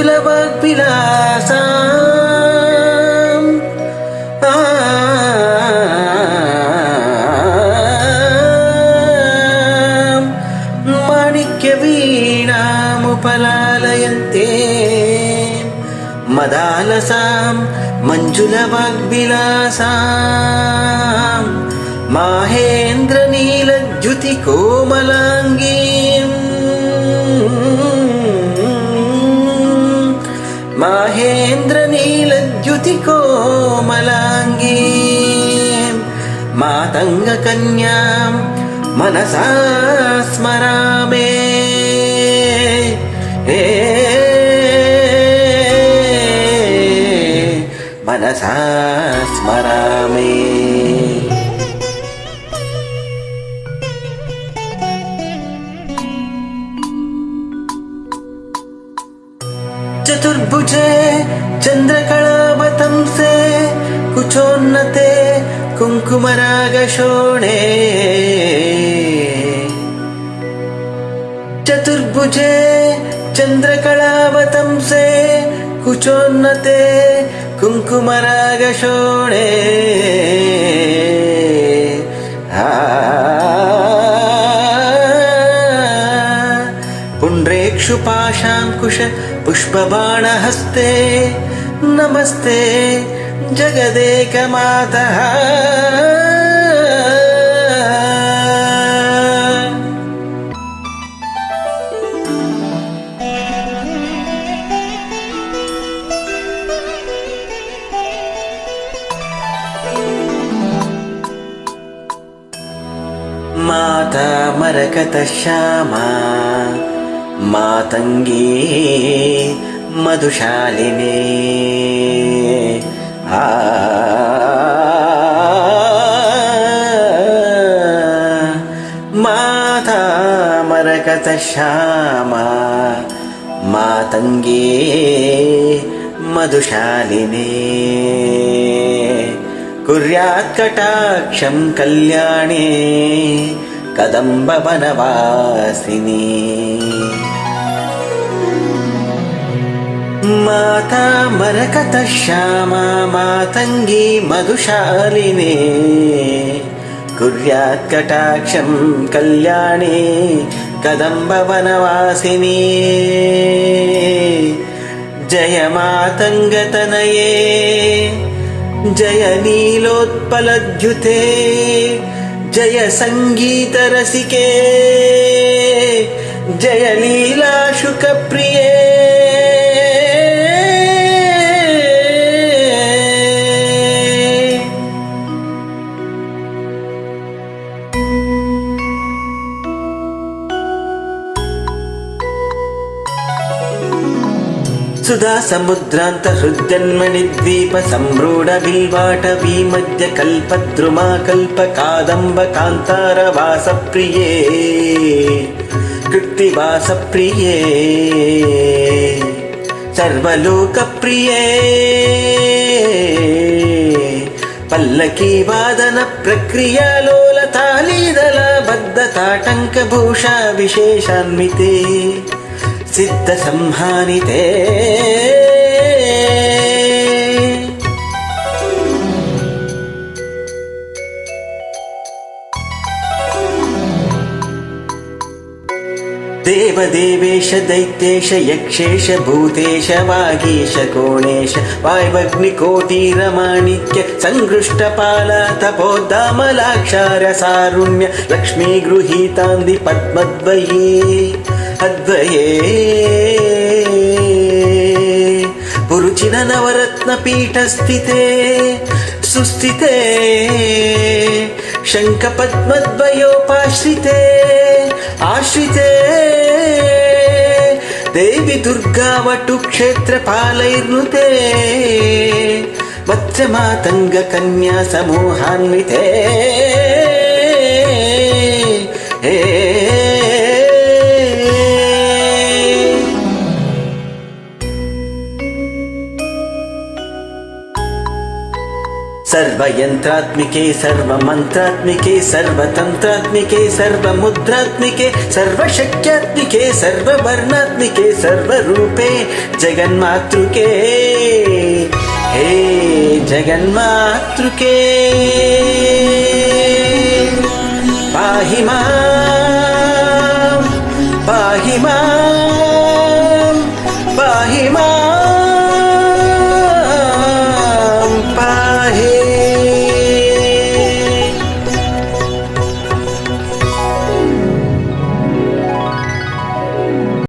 స్థుతుల భక్విలాస మాణిక్య వీణాముపలాలయంతే మదాలసాం మంజుల వాగ్విలాసాం మాహేంద్ర నీలద్యుతి కోమలాంగీ माहेन्द्रनीलद्युतिकोमलाङ्गीम् मातङ्गकन्यां मनसा स्मरामे ए मनसा स्मरामि चतुर्भुजे चन्द्रकलावतंसे कुचोन्नते कुङ्कुमरागशोणे चतुर्भुजे चन्द्रकलावतंसे कुचोन्नते कुङ्कुमरागशोणे पुण्ड्रेक्षुपाशाङ्कुश पुष्पबाणहस्ते नमस्ते जगदेकमातः। माता मरकतश्यामा ಮಾತಂಗೀ ಮಧುಶಾಲಿನೇ ಆ ಮಾತಾಮರಕತ ಶ್ಯಾಮ ಮಾತಂಗೇ మధుశాలినే కుర్యాత్ కటాక్షం కళ్యాణే కదంబవనవాసిని మాతా మరకత శ్యామా మాతంగి మధుశాలినే. కుర్యాత్కటాక్షం కళ్యాణే కదంబవనవాసిని జయ మాతంగతనయే జయ నీలోత్పలద్యుతే జయ సంగీత రసికే జయ లీలాశుక ప్రియే సుధా సముద్రాంత హృద్జన్మణి ద్వీప సంరూఢ బిల్వాటవీ మధ్య కల్పద్రుమా కల్ప కాదంబ కాంతార వాస ప్రియే కృత్తివాస ప్రియే సర్వలోక ప్రియే. పల్లకీ వాదన ప్రక్రియాలోల తాళీదల బద్ధ తాటంక భూషా విశేషాన్వితే. సిద్ధ సంహానితే దేవదేవేశ దైత్యేశ యక్షేశ భూతేశ వాగీశ కోణేశ వాయువగ్నికోటీరమాణిక్య సంగృష్టపాల తపోద్దామలాక్షార సారుణ్య లక్ష్మీ గృహీతాంది పద్మద్వయే అద్వయే పురుచిన నవరత్న పీఠ స్థితే సుస్థితే. శంఖ పద్మద్వయోపాశ్రితే ఆశ్రితే. దేవి దుర్గా దుర్గావటు క్షేత్రపాలైర్నుతే. వత్సమాతంగ కన్యా సమూహాన్వితే. सर्वयन्त्रात्मिके सर्वमन्त्रात्मिके सर्वतन्त्रात्मिके सर्वमुद्रात्मिके सर्वशक्त्यात्मिके सर्ववर्णात्मिके सर्वरूपे जगन्मातृके हे जगन्मातृके